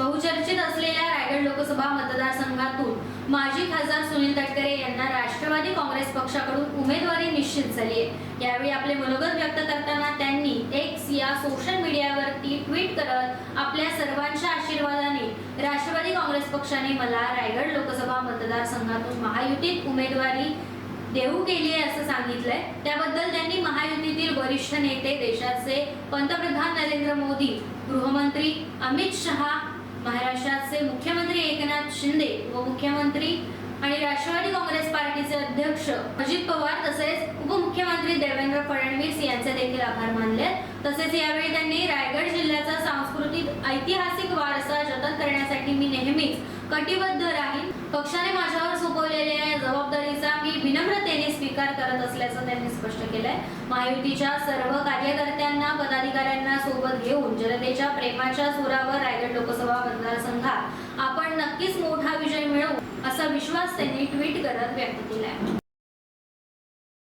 बहुचर्चित असलेल्या रायगड लोकसभा मतदारसंघातून माजी खासदार सुनील तटकरे यांना राष्ट्रवादी काँग्रेस पक्षाकडून उमेदवारी निश्चित झाली आहे. यावेळी आपले मनोगत व्यक्त करताना त्यांनी एक्स या सोशल मीडियावरती ट्विट करत आपल्या सर्वांच्या आशीर्वादाने राष्ट्रवादी काँग्रेस पक्षाने मला रायगड लोकसभा मतदारसंघातून महायुतीत उमेदवारी देऊ केली आहे असं सांगितलंय. त्याबद्दल त्यांनी महायुतीतील वरिष्ठ नेते देशाचे पंतप्रधान नरेंद्र मोदी गृहमंत्री अमित शहा महाराष्ट्राचे मुख्यमंत्री एकनाथ शिंदे व मुख्यमंत्री आणि राष्ट्रवादी काँग्रेस पार्टीचे अध्यक्ष अजित पवार तसेच उपमुख्यमंत्री देवेंद्र फडणवीस यांचे देखील आभार मानले तसेच यावेळी त्यांनी रायगड जिल्ह्याचा सांस्कृतिक ऐतिहासिक वारसा जतन करण्यासाठी मी नेहमीच कटिबद्ध राहील पक्षाने माझ्यावर सोपवलेल्या या जबाबदारीचा मी विनम्रतेने स्वीकार करत असल्याचं त्यांनी स्पष्ट केलंय. महायुतीच्या सर्व कार्यकर्त्यांना पदाधिकाऱ्यांना सोबत घेऊन जनतेच्या प्रेमाच्या सुरावर रायगड लोकसभा मतदारसंघात आपण नक्कीच मोठा विजय मिळवू असा विश्वास त्यांनी ट्विट करत व्यक्त केलाय.